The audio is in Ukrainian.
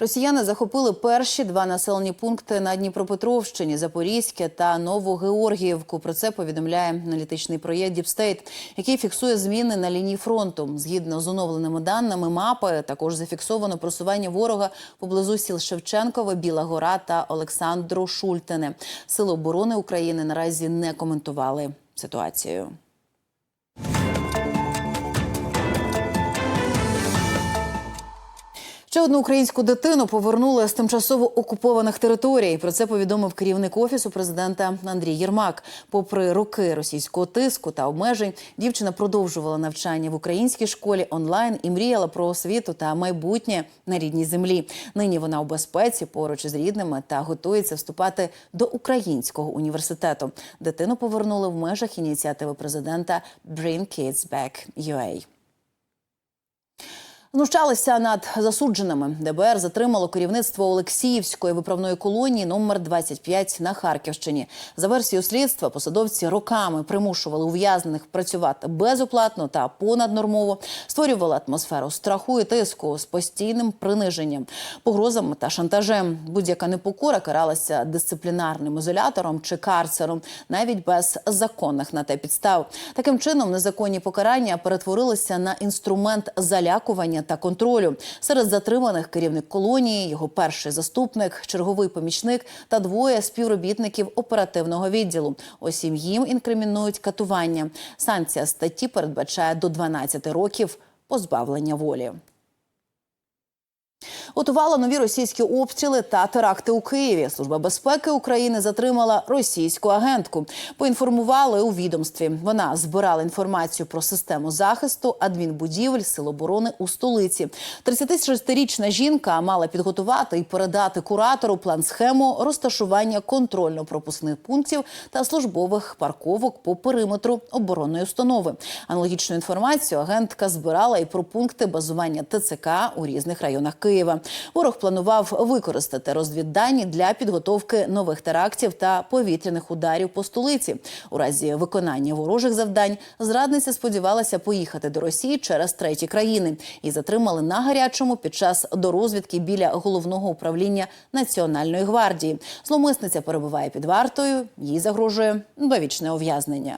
Росіяни захопили перші два населені пункти на Дніпропетровщині, Запорізьке та Новогеоргіївку. Про це повідомляє аналітичний проєкт Діпстейт, який фіксує зміни на лінії фронту. Згідно з оновленими даними мапи, також зафіксовано просування ворога поблизу сіл Шевченкове, Біла Гора та Олександру Шультине. Сили оборони України наразі не коментували ситуацію. Ще одну українську дитину повернули з тимчасово окупованих територій. Про це повідомив керівник офісу президента Андрій Єрмак. Попри роки російського тиску та обмежень, дівчина продовжувала навчання в українській школі онлайн і мріяла про освіту та майбутнє на рідній землі. Нині вона у безпеці поруч із рідними та готується вступати до українського університету. Дитину повернули в межах ініціативи президента Bring Kids Back UA. Знущалися над засудженими. ДБР затримало керівництво Олексіївської виправної колонії номер 25 на Харківщині. За версією слідства, посадовці роками примушували ув'язнених працювати безоплатно та понаднормово, створювали атмосферу страху і тиску з постійним приниженням, погрозами та шантажем. Будь-яка непокора каралася дисциплінарним ізолятором чи карцером, навіть без законних на те підстав. Таким чином, незаконні покарання перетворилися на інструмент залякування та контролю. Серед затриманих керівник колонії, його перший заступник, черговий помічник та двоє співробітників оперативного відділу. Усім їм інкримінують катування. Санкція статті передбачає до 12 років позбавлення волі. Готувала нові російські обстріли та теракти у Києві. Служба безпеки України затримала російську агентку. Поінформували у відомстві. Вона збирала інформацію про систему захисту адмінбудівель сил оборони у столиці. 36-річна жінка мала підготувати і передати куратору план схему розташування контрольно-пропускних пунктів та службових парковок по периметру оборонної установи. Аналогічну інформацію агентка збирала і про пункти базування ТЦК у різних районах Києва. Ворог планував використати розвіддані для підготовки нових терактів та повітряних ударів по столиці. У разі виконання ворожих завдань зрадниця сподівалася поїхати до Росії через треті країни і затримали на гарячому під час дорозвідки біля головного управління Національної гвардії. Зломисниця перебуває під вартою. Їй загрожує довічне ув'язнення.